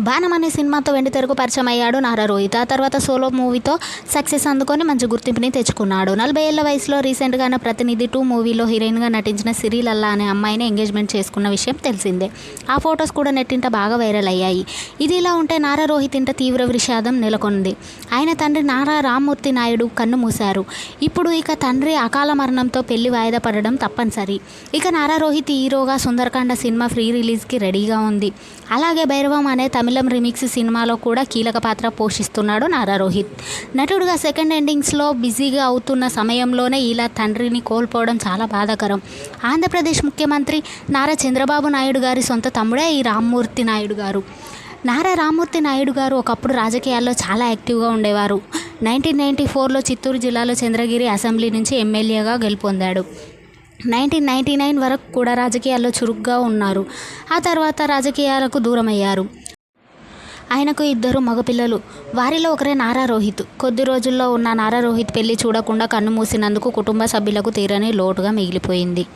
బాణం అనే సినిమాతో వెండితెరకు పరిచయం అయ్యాడు నారా రోహిత్. ఆ తర్వాత సోలో మూవీతో సక్సెస్ అందుకొని మంచి గుర్తింపుని తెచ్చుకున్నాడు. నలభై ఏళ్ళ వయసులో రీసెంట్గానే ప్రతినిధి టూ మూవీలో హీరోయిన్గా నటించిన సిరిలల్లా అనే అమ్మాయిని ఎంగేజ్మెంట్ చేసుకున్న విషయం తెలిసిందే. ఆ ఫొటోస్ కూడా నెట్టింట బాగా వైరల్ అయ్యాయి. ఇది ఇలా ఉంటే నారా రోహిత్ ఇంట తీవ్ర విషాదం నెలకొంది. ఆయన తండ్రి నారా రామ్మూర్తి నాయుడు కన్ను మూశారు. ఇప్పుడు ఇక తండ్రి అకాల మరణంతో పెళ్ళి వాయిదా పడడం తప్పనిసరి. ఇక నారా రోహిత్ హీరోగా సుందరకాండ సినిమా ఫ్రీ రిలీజ్కి రెడీగా ఉంది. అలాగే భైరవం అనే తమిళ తమిళం రీమిక్స్ సినిమాలో కూడా కీలక పాత్ర పోషిస్తున్నాడు నారా రోహిత్. నటుడుగా సెకండ్ ఎండింగ్స్లో బిజీగా అవుతున్న సమయంలోనే ఇలా తండ్రిని కోల్పోవడం చాలా బాధాకరం. ఆంధ్రప్రదేశ్ ముఖ్యమంత్రి నారా చంద్రబాబు నాయుడు గారి సొంత తమ్ముడే ఈ రామ్మూర్తి నాయుడు గారు. నారా రామ్మూర్తి నాయుడు గారు ఒకప్పుడు రాజకీయాల్లో చాలా యాక్టివ్గా ఉండేవారు. నైన్టీన్ నైంటీ ఫోర్లో చిత్తూరు జిల్లాలో చంద్రగిరి అసెంబ్లీ నుంచి ఎమ్మెల్యేగా గెలుపొందాడు. నైన్టీన్ నైంటీ నైన్ వరకు కూడా రాజకీయాల్లో చురుగ్గా ఉన్నారు. ఆ తర్వాత రాజకీయాలకు దూరమయ్యారు. ఆయనకు ఇద్దరు మగపిల్లలు. వారిలో ఒకరే నారా రోహిత్. కొద్ది రోజుల్లో ఉన్న నారా రోహిత్ పెళ్ళి చూడకుండా కన్ను మూసినందుకు కుటుంబ సభ్యులకు తీరని లోటుగా మిగిలిపోయింది.